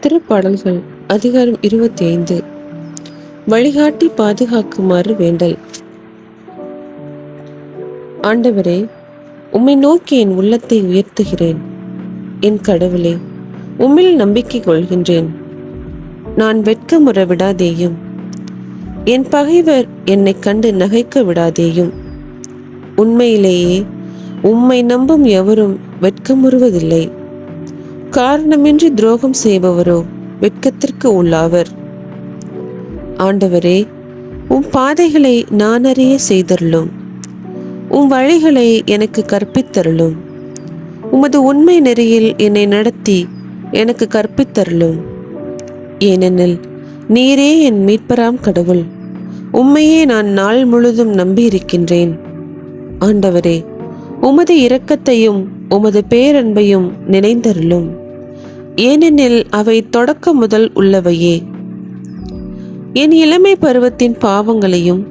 திருப்பாடல்கள் அதிகாரம் இருபத்தி ஐந்து வழிகாட்டி பாதுகாக்குமாறு வேண்டல். ஆண்டவரே உம்மை நோக்கி என் உள்ளத்தை உயர்த்துகிறேன். என் கடவுளே உம்மில் நம்பிக்கை கொள்கின்றேன். நான் வெட்கமுற விடாதேயும் என் பகைவர் என்னை கண்டு நகைக்க விடாதேயும். உண்மையிலேயே உம்மை நம்பும் எவரும் வெட்கமுறுவதில்லை. காரணமின்றி துரோகம் செய்பவரோ வெட்கத்திற்கு உள்ளாவர். ஆண்டவரே உம் பாதைகளை நான் அறிய செய்தருளும். உம் வழிகளை எனக்கு கற்பித்தருளும். உமது உண்மை நெறியில் என்னை நடத்தி எனக்கு கற்பித்தருளும். ஏனெனில் நீரே என் மீட்பராம் கடவுள். உம்மையே நான் நாள் முழுதும் நம்பியிருக்கின்றேன். ஆண்டவரே உமது இரக்கத்தையும் உமது பேரன்பையும் நினைந்தருளும். ஏனெனில் அவை தொடக்க முதல் உள்ளவையே. என் இளமை பருவத்தின் பாவங்களையும்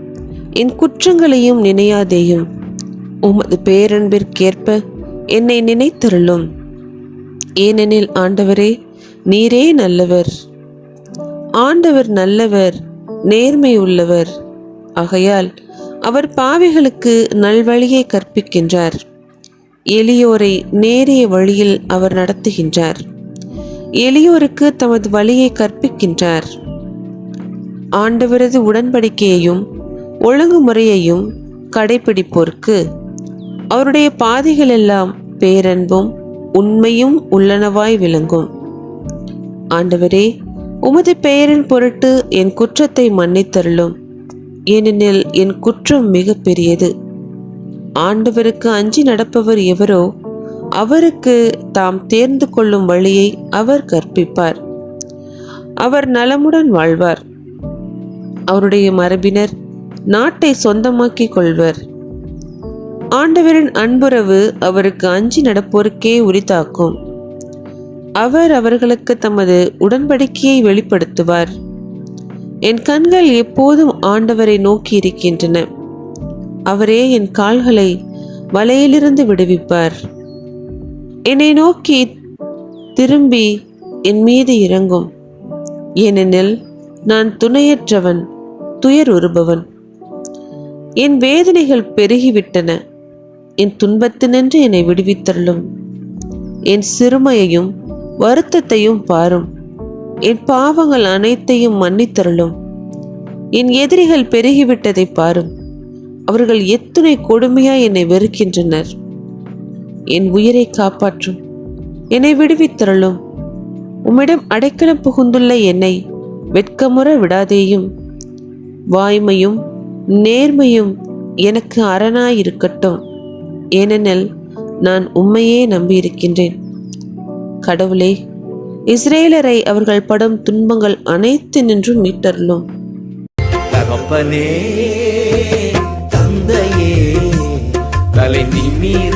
என் குற்றங்களையும் நினையாதேயும் உமது பேரன்பிற்கேற்ப என்னை நினைத்தருளும். ஏனெனில் ஆண்டவரே நீரே நல்லவர். ஆண்டவர் நல்லவர் நேர்மை உள்ளவர். ஆகையால் அவர் பாவிகளுக்கு நல்வழியை கற்பிக்கின்றார். எளியோரை நேரிய வழியில் அவர் நடத்துகின்றார். எளியோருக்கு தமது வழியை கற்பிக்கின்றார். ஆண்டவரது உடன்படிக்கையையும் ஒழுங்குமுறையையும் கடைபிடிப்போருக்கு அவருடைய பாதைகளெல்லாம் பேரன்பும் உண்மையும் உள்ளனவாய் விளங்கும். ஆண்டவரே உமது பெயரின் பொருட்டு என் குற்றத்தை மன்னித்தருளும். ஏனெனில் என் குற்றம் மிக பெரியது ஆண்டவருக்கு அஞ்சி நடப்பவர் எவரோ அவருக்கு தாம் தேர்ந்து கொள்ளும் வழியை அவர் கற்பிப்பார். அவர் நலமுடன் வாழ்வார். அவருடைய மரபினர் நாட்டை சொந்தமாக்கிக் கொள்வர். ஆண்டவரின் அன்புறவு அவருக்கு அஞ்சி நடப்போருக்கே உரித்தாக்கும். அவர் அவர்களுக்கு தமது உடன்படிக்கையை வெளிப்படுத்துவார். என் கண்கள் எப்போதும் ஆண்டவரை நோக்கி இருக்கின்றன அவரே என் கால்களை வலையிலிருந்து விடுவிப்பார். என்னை நோக்கி திரும்பி என் மீது இறங்கும். ஏனெனில் நான் துணையற்றவன் துயர் உறுபவன். என் வேதனைகள் பெருகிவிட்டன. என் துன்பத்தினின்று என்னை விடுவித்தள்ளும் என் சிறுமையையும் வருத்தத்தையும் பாரும். என் பாவங்கள் அனைத்தையும் மன்னித்தருளும். என் எதிரிகள் பெருகிவிட்டதை பாரும். அவர்கள் எத்துணை கொடுமையாய் என்னை வெறுக்கின்றனர். என் உயிரை காப்பாற்றும். என்னை விடுவித்தருளும். உம்மிடம் அடைக்கலம் புகுந்துள்ள என்னை வெட்கமுற விடாதேயும். வாய்மையும் நேர்மையும் எனக்கு அரணாயிருக்கட்டும். ஏனெனில் நான் உம்மையே நம்பியிருக்கின்றேன். கடவுளே இஸ்ரேலரை அவர்கள் படும் துன்பங்கள் அனைத்து நின்றும் மீட்டருளும். தகப்பனே தந்தையே தலை நிமிர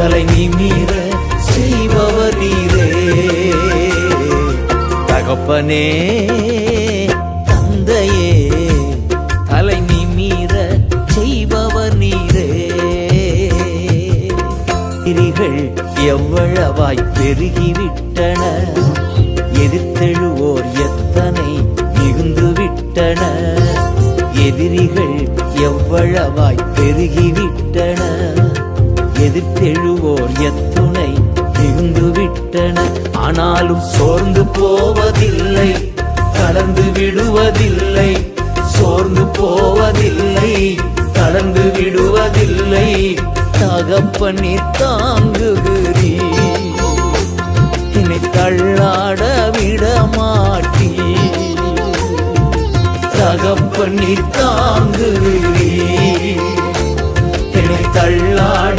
தலை நிமிர செய்பவர் நீரே. தகப்பனே தந்தையே தலை நிமிர செய்பவர் நீரே. எதிரிகள் எவ்வளவாய் பெருகிவிட்டன எதிர்த்தெழுவோர் எத்தனை மிகுந்து விட்டன எதிரிகள் எவ்வளவாய் பெருகிவிட்டன. எதிர்த்தெழுவோர் எத்துணை மிகுந்து விட்டன? ஆனாலும் சோர்ந்து போவதில்லை கடந்து விடுவதில்லை. சோர்ந்து போவதில்லை கடந்து விடுவதில்லை. தகப்பண்ணி தாங்குகிறீ என்னை தள்ளாட விட மாட்டீ தகப்பனி தாங்குகிறீ என்னை தள்ளாட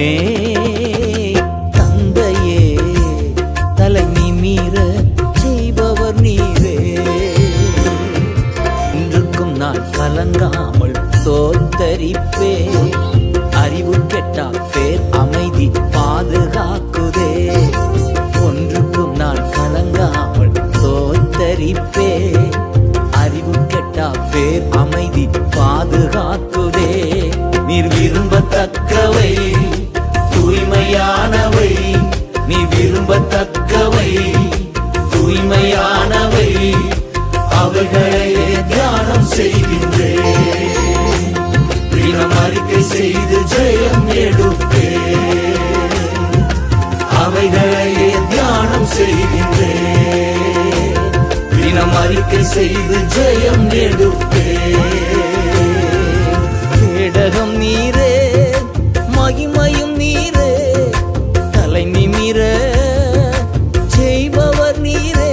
தகப்பனே தந்தையே தலைமை மீற செய்பவர் நீரே. இன்றுக்கும் நான் கலங்காமல் தோத்தரிப்பே. அறிவு கெட்டா பேர் அமைதி பாதுகாக்குதே. ஒன்றுக்கும் நான் கலங்காமல் தோத்தரிப்பே. அறிவு கெட்டா பேர் அமைதி பாதுகாக்குதே. நீர் விரும்பத்தக்கவை செய்கின்றேன் தினம் அறிக்கை செய்து ஜெயம் எடுப்பேன் அவைகளையே தியானம் செய்கின்றேன் தினம் அறிக்கை செய்து ஜெயம் எடுப்பேன் கேடகம் நீரே மகிமையும் நீரே தலை நிமிர செய்பவர் நீரே